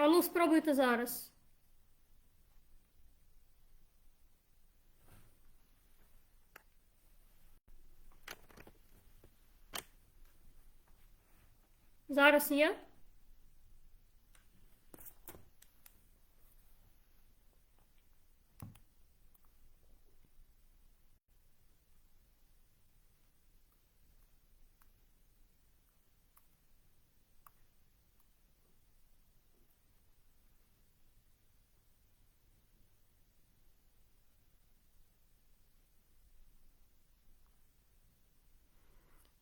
А ну, спробуйте зараз. Зараз є?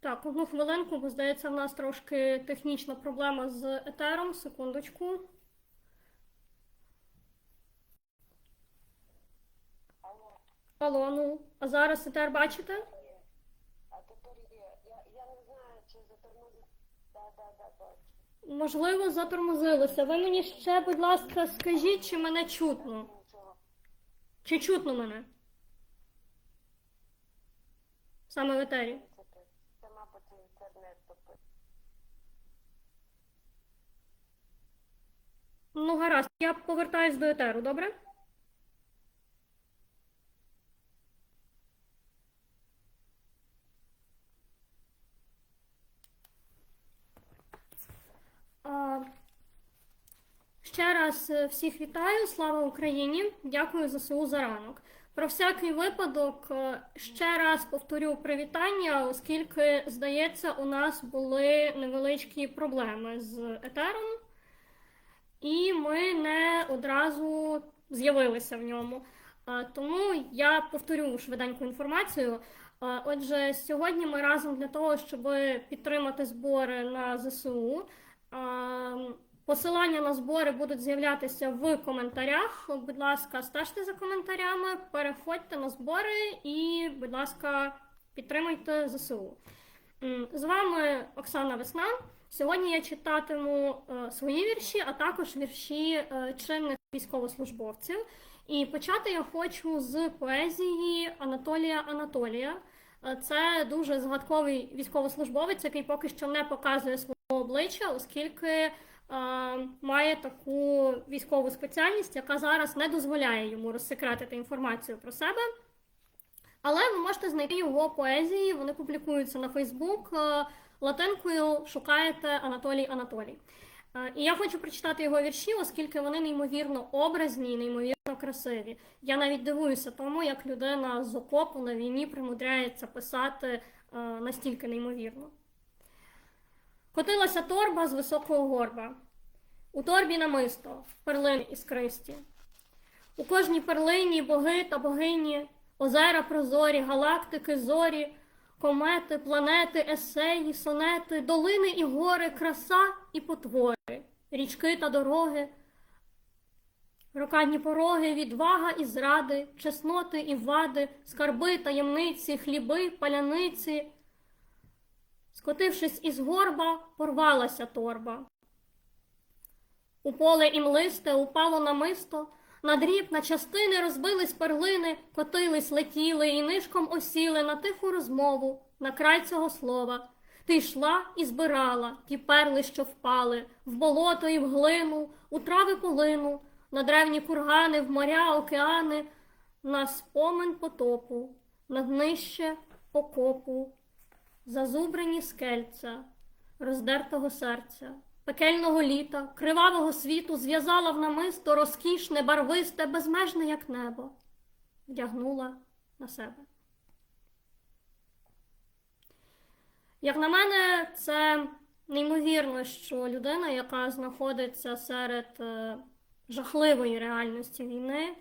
Так, одну хвилинку, бо здається, в нас трошки технічна проблема з етером. Секундочку. Алло, ну, а зараз етер бачите? Я, не знаю, чи бачу. Можливо, затормозилося. Ви мені ще, будь ласка, скажіть, чи мене чутно? Чи чутно мене? Саме в етері. Це, те- це мабуть, інтернет тупий. Ну, гаразд, я повертаюсь до етеру, добре? Ще раз е, всіх вітаю, слава Україні! Дякую ЗСУ за ранок. Про всякий випадок е, ще раз повторю привітання, оскільки, здається, у нас були невеличкі проблеми з етером і ми не одразу з'явилися в ньому. Тому я повторю швиденьку інформацію. Отже, сьогодні ми разом для того, щоб підтримати збори на ЗСУ. Посилання на збори будуть з'являтися в коментарях. Будь ласка, стежте за коментарями, переходьте на збори і, будь ласка, підтримуйте ЗСУ. З вами Оксана Весна. Сьогодні я читатиму е, свої вірші, а також вірші е, чинних військовослужбовців. І почати я хочу з поезії Анатолія Анатолія. Е, Це дуже згадковий військовослужбовець, який поки що не показує свого обличчя, оскільки має таку військову спеціальність, яка зараз не дозволяє йому розсекретити інформацію про себе. Але ви можете знайти його поезії, вони публікуються на Фейсбук. Е, Латинкою шукаєте Анатолій Анатолій. Е, І я хочу прочитати його вірші, оскільки вони неймовірно образні і неймовірно красиві. Я навіть дивуюся тому, як людина з окопу на війні примудряється писати е, настільки неймовірно. Котилася торба з високого горба. У торбі намисто, перлини іскристі. У кожній перлині боги та богині, озера прозорі, галактики, зорі, комети, планети, есеї, сонети, долини і гори, краса і потвори, річки та дороги, рокадні пороги, відвага і зради, чесноти і вади, скарби, таємниці, хліби, паляниці. Скотившись із горба, порвалася торба. У поле імлисте упало намисто, на дріб, на частини розбились перлини, котились, летіли і нишком осіли на тиху розмову, на край цього слова. Ти йшла і збирала ті перли, що впали, в болото і в глину, у трави полину, на древні кургани, в моря, океани, на спомин потопу, на днище окопу, зазубрені скельця, роздертого серця, пекельного літа, кривавого світу зв'язала в намисто розкішне, барвисте, безмежне, як небо, вдягнула на себе. Як на мене, це неймовірно, що людина, яка знаходиться серед е, жахливої реальності війни,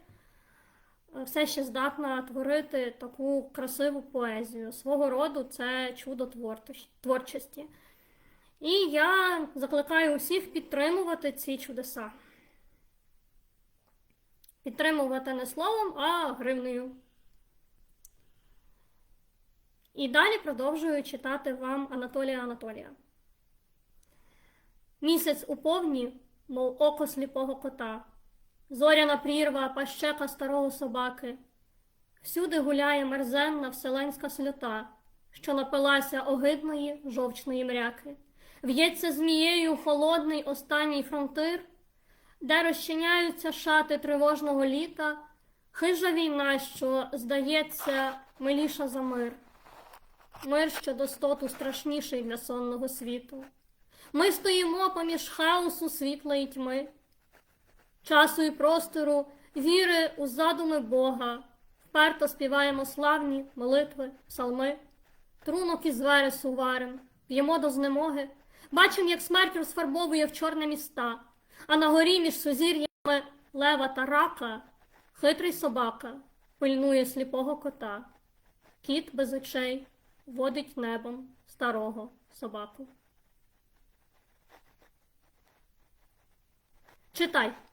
все ще здатна творити таку красиву поезію. Свого роду це чудо творчості. І я закликаю усіх підтримувати ці чудеса. Підтримувати не словом, а гривнею. І далі продовжую читати вам Анатолія Анатолія. Місяць у повні, мов око сліпого кота, зоряна прірва, пащека старого собаки. Всюди гуляє мерзенна вселенська сльота, що напилася огидної жовчної мряки. В'ється змією холодний останній фронтир, де розчиняються шати тривожного літа, хижа війна, що здається миліша за мир. Мир, що достоту страшніший для сонного світу. Ми стоїмо поміж хаосу світла і тьми, часу і простору, віри у задуми Бога, вперто співаємо славні молитви, псалми, трунок із вересу варим, п'ємо до знемоги, бачимо, як смерть розфарбовує в чорне міста, а на горі між сузір'ями лева та рака хитрий собака пильнує сліпого кота. Кіт без очей водить небом старого собаку. Читай.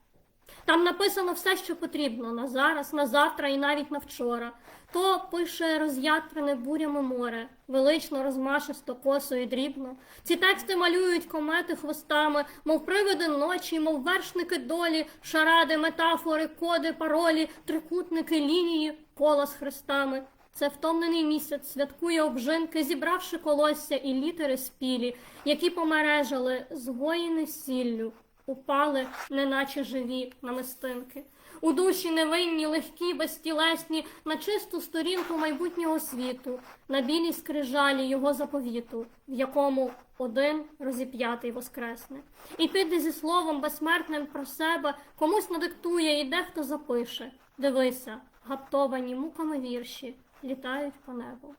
Там написано все, що потрібно на зараз, на завтра і навіть на вчора. То пише роз'ятрене бурями море, велично, розмашисто, косо і дрібно. Ці тексти малюють комети хвостами, мов привиди ночі, мов вершники долі, шаради, метафори, коди, паролі, трикутники, лінії, кола з хрестами. Це втомлений місяць святкує обжинки, зібравши колосся і літери спілі, які помережали, згоїни сіллю, упали, неначе живі намистинки. У душі невинні, легкі, безтілесні, на чисту сторінку майбутнього світу, на білій скрижалі його заповіту, в якому один розіп'ятий воскресне. І піде зі словом безсмертним про себе, комусь надиктує і дехто запише. Дивися, гаптовані муками вірші, літають по небу.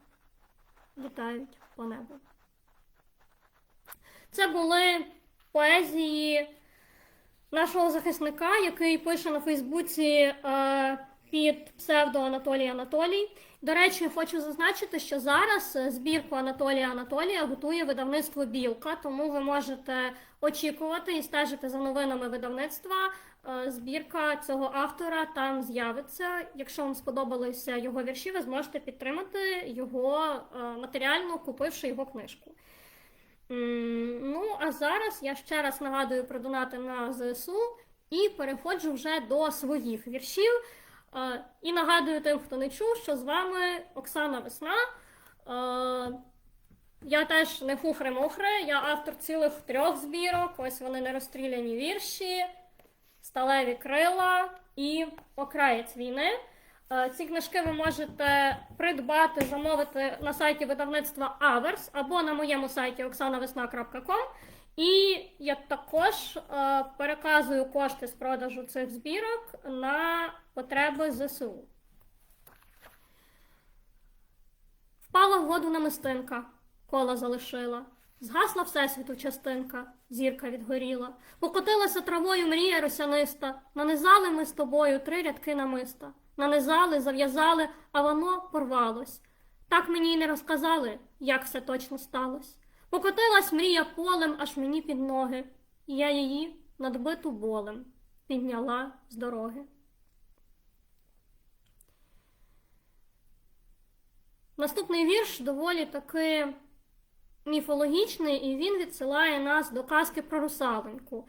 Літають по небу. Це були поезії нашого захисника, який пише на Фейсбуці е, під псевдо Анатолій Анатолій. До речі, хочу зазначити, що зараз е, збірку Анатолія Анатолія готує видавництво Білка, тому ви можете очікувати і стежити за новинами видавництва. Е, Збірка цього автора там з'явиться. Якщо вам сподобалися його вірші, ви зможете підтримати його матеріально, купивши його книжку. Ну, а зараз я ще раз нагадую про донати на ЗСУ і переходжу вже до своїх віршів. Е, І нагадую тим, хто не чув, що з вами Оксана Весна. Е, Я теж не хухре-мухре, я автор цілих трьох збірок. Ось вони нерозстріляні вірші, сталеві крила і окраєць війни. Е, Ці книжки ви можете придбати, замовити на сайті видавництва Аверс або на моєму сайті oksanavesna.com. І я також е, переказую кошти з продажу цих збірок на потреби ЗСУ. Впала в воду намистинка, кола залишила. Згасла всесвіту частинка, зірка відгоріла. Покотилася травою мрія росяниста. Нанизали ми з тобою три рядки намиста. Нанизали, зав'язали, а воно порвалось. Так мені й не розказали, як все точно сталося. Покотилась мрія полем аж мені під ноги, і я її, надбиту болем, підняла з дороги. Наступний вірш доволі таки міфологічний, і він відсилає нас до казки про русалоньку.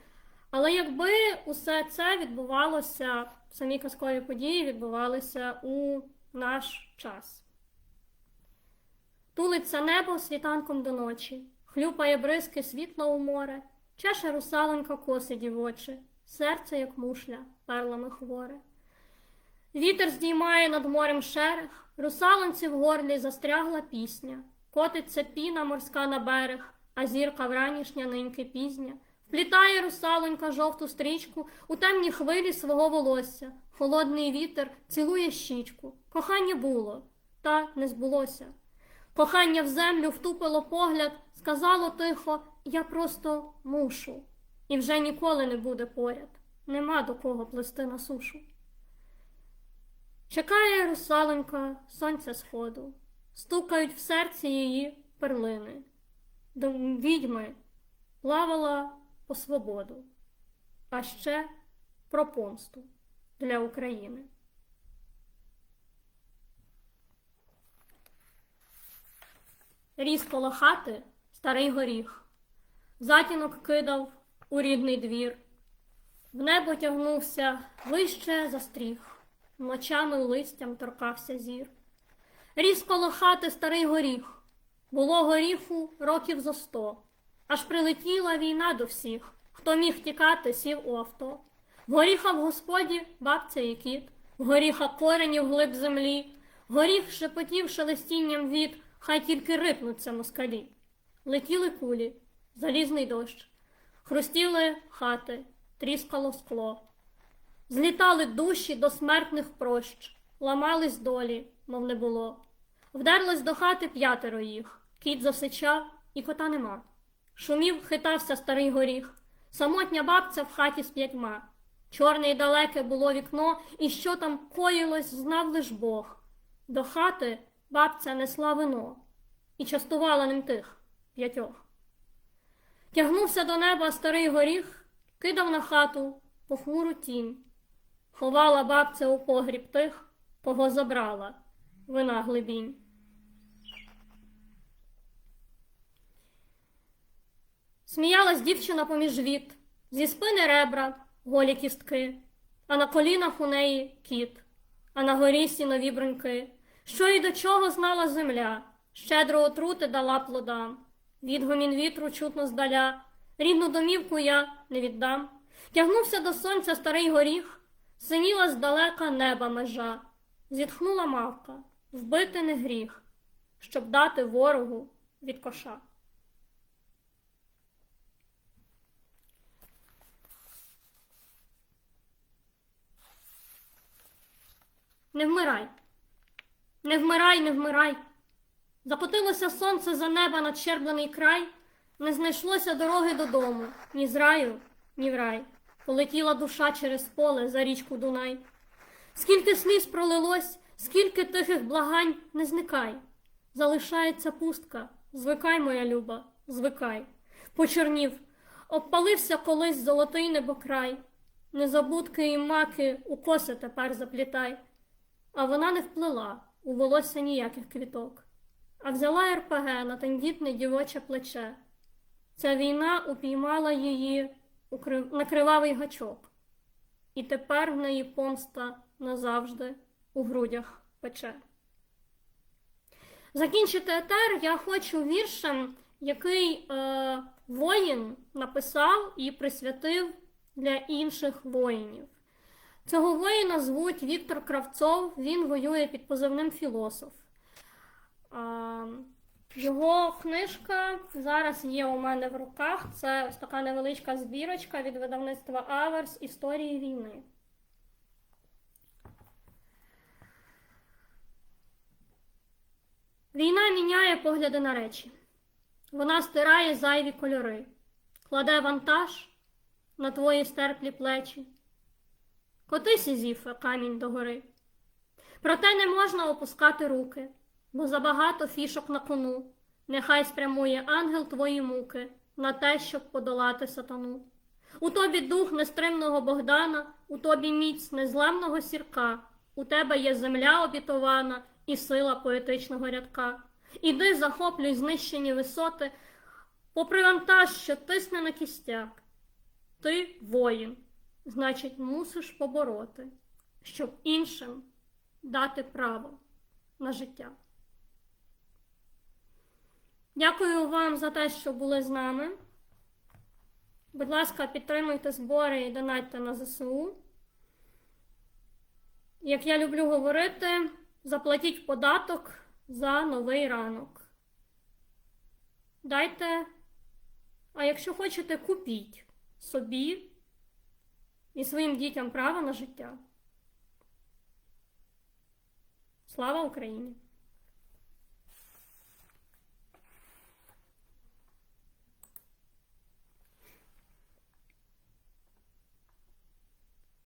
Але якби усе це відбувалося, самі казкові події відбувалися у наш час. Тулиться небо світанком до ночі, хлюпає бризки світла у море, чеше русалонька коси дівочі, серце, як мушля, перлами хворе. Вітер здіймає над морем шерех, русалонці в горлі застрягла пісня, котиться піна морська на берег, а зірка вранішня ниньки пізня. Вплітає русалонька жовту стрічку у темні хвилі свого волосся. Холодний вітер цілує щічку. Кохання було, та не збулося. Кохання в землю втупило погляд, сказало тихо, я просто мушу. І вже ніколи не буде поряд. Нема до кого плести на сушу. Чекає русалонька сонця сходу, стукають в серці її перлини. До відьми плавала по свободу, а ще про помсту для України. Ріс коло хати старий горіх, затінок кидав у рідний двір, в небо тягнувся вище застріг, ночами листям торкався зір. Ріс коло хати старий горіх, було горіху років за сто, аж прилетіла війна до всіх, хто міг тікати, сів у авто. В горіха в господі бабця і кіт, в горіха коренів глиб землі, горіх шепотів шелестінням від, хай тільки рипнуться москалі. Летіли кулі, залізний дощ, хрустіли хати, тріскало скло. Злітали душі до смертних прощ, ламались долі, мов не було. Вдерлось до хати п'ятеро їх, кіт засичав, і кота нема. Шумів, хитався старий горіх, самотня бабця в хаті з п'ятьма. Чорне й далеке було вікно, і що там коїлось, знав лиш Бог. До хати бабця несла вино і частувала ним тих п'ятьох. Тягнувся до неба старий горіх, кидав на хату похмуру тінь. Ховала бабця у погріб тих, кого забрала вина глибінь. Сміялась дівчина поміж віт, зі спини ребра, голі кістки, а на колінах у неї кіт, а на горі сінові бруньки. Що й до чого знала земля, щедро отрути дала плодам. Відгомін вітру чутно здаля, рідну домівку я не віддам. Тягнувся до сонця старий горіх, синіла здалека неба межа, зітхнула мавка, вбити не гріх, щоб дати ворогу від коша. Не вмирай, не вмирай, не вмирай. Закотилося сонце за неба над щерблений край, не знайшлося дороги додому, ні з раю, ні в рай. Полетіла душа через поле за річку Дунай. Скільки сліз пролилось, скільки тихих благань не зникай. Залишається пустка, звикай, моя люба, звикай. Почорнів, обпалився колись золотий небокрай. Незабудки і маки у коси тепер заплітай. А вона не вплила у волосся ніяких квіток, а взяла РПГ на тендітне дівоче плече. Ця війна упіймала її на кривавий гачок, і тепер в неї помста назавжди у грудях пече. Закінчити етер я хочу віршем, який е, воїн написав і присвятив для інших воїнів. Цього воїна звуть Віктор Кравцов, він воює під позивним філософ. Його книжка зараз є у мене в руках. Це ось така невеличка збірочка від видавництва Аверс Історії війни. Війна міняє погляди на речі. Вона стирає зайві кольори, кладе вантаж на твої стерплі плечі. Коти Сізіфе камінь догори. Проте не можна опускати руки, бо забагато фішок на кону. Нехай спрямує ангел твої муки на те, щоб подолати сатану. У тобі дух нестримного Богдана, у тобі міць незламного сірка, у тебе є земля обітована і сила поетичного рядка. Іди, захоплюй знищені висоти, попри вантаж, що тисне на кістяк. Ти воїн, значить, мусиш побороти, щоб іншим дати право на життя. Дякую вам за те, що були з нами. Будь ласка, підтримуйте збори і донатьте на ЗСУ. Як я люблю говорити, заплатіть податок за новий ранок. Дайте, а якщо хочете, купіть собі і своїм дітям право на життя. Слава Україні!